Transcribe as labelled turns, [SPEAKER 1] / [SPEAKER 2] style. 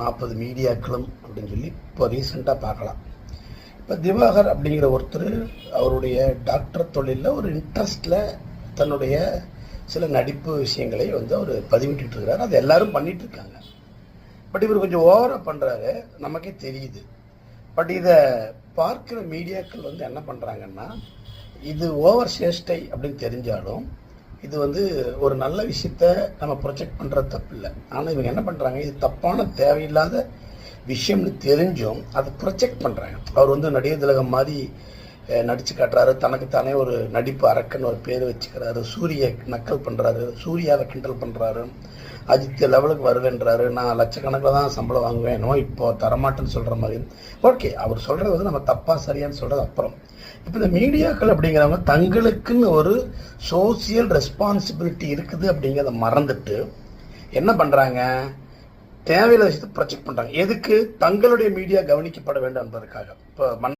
[SPEAKER 1] நாற்பது மீடியாக்களும் அப்படின்னு சொல்லி இப்போ ரீசெண்டாக பார்க்கலாம். இப்போ திவாகர் அப்படிங்கிற ஒருத்தர் அவருடைய டாக்டர் தொழிலில் ஒரு இன்ட்ரெஸ்டில் தன்னுடைய சில நடிப்பு விஷயங்களை வந்து அவர் பதிவிட்டு இருக்கிறார் அது எல்லாரும் பண்ணிகிட்ருக்காங்க இருக்காங்க பட் இவர் கொஞ்சம் ஓவராக பண்ணுறாரு நமக்கே தெரியுது. பட் இதை பார்க்குற மீடியாக்கள் வந்து என்ன பண்ணுறாங்கன்னா இது ஓவர் சேஷ்டை அப்படின்னு தெரிஞ்சாலும் இது வந்து ஒரு நல்ல விஷயத்த நம்ம ப்ரொஜெக்ட் பண்ணுறது தப்பு இல்லை ஆனால் இவங்க என்ன பண்ணுறாங்க இது தப்பான தேவையில்லாத விஷயம்னு தெரிஞ்சும் அதை ப்ரொஜெக்ட் பண்ணுறாங்க அவர் வந்து நடிகர் திலகம் மாதிரி நடிச்சு காட்டுறாரு. தனக்கு தானே ஒரு நடிப்பு அரக்கன் ஒரு பேர் வச்சுக்கிறாரு. சூரிய நக்கல் பண்ணுறாரு சூர்யாவை கிண்டல் பண்ணுறாரு அஜித் லெவலுக்கு வருவேன்றாரு. நான் லட்சக்கணக்கில் தான் சம்பளம் வாங்குவேன். என்னமோ இப்போ தரமாட்டேன்னு சொல்கிற மாதிரி. ஓகே அவர் சொல்கிறது வந்து நம்ம தப்பா சரியான்னு சொல்கிறது அப்புறம். இப்போ இந்த மீடியாக்கள் அப்படிங்கிறவங்க தங்களுக்குன்னு ஒரு சோசியல் ரெஸ்பான்சிபிலிட்டி இருக்குது அப்படிங்கிறத மறந்துட்டு என்ன பண்ணுறாங்க தேவையில்லாத விஷயத்தை ப்ரொஜெக்ட் பண்ணுறாங்க எதுக்கு? தங்களுடைய மீடியா கவனிக்கப்பட வேண்டும் என்பதற்காக. இப்போ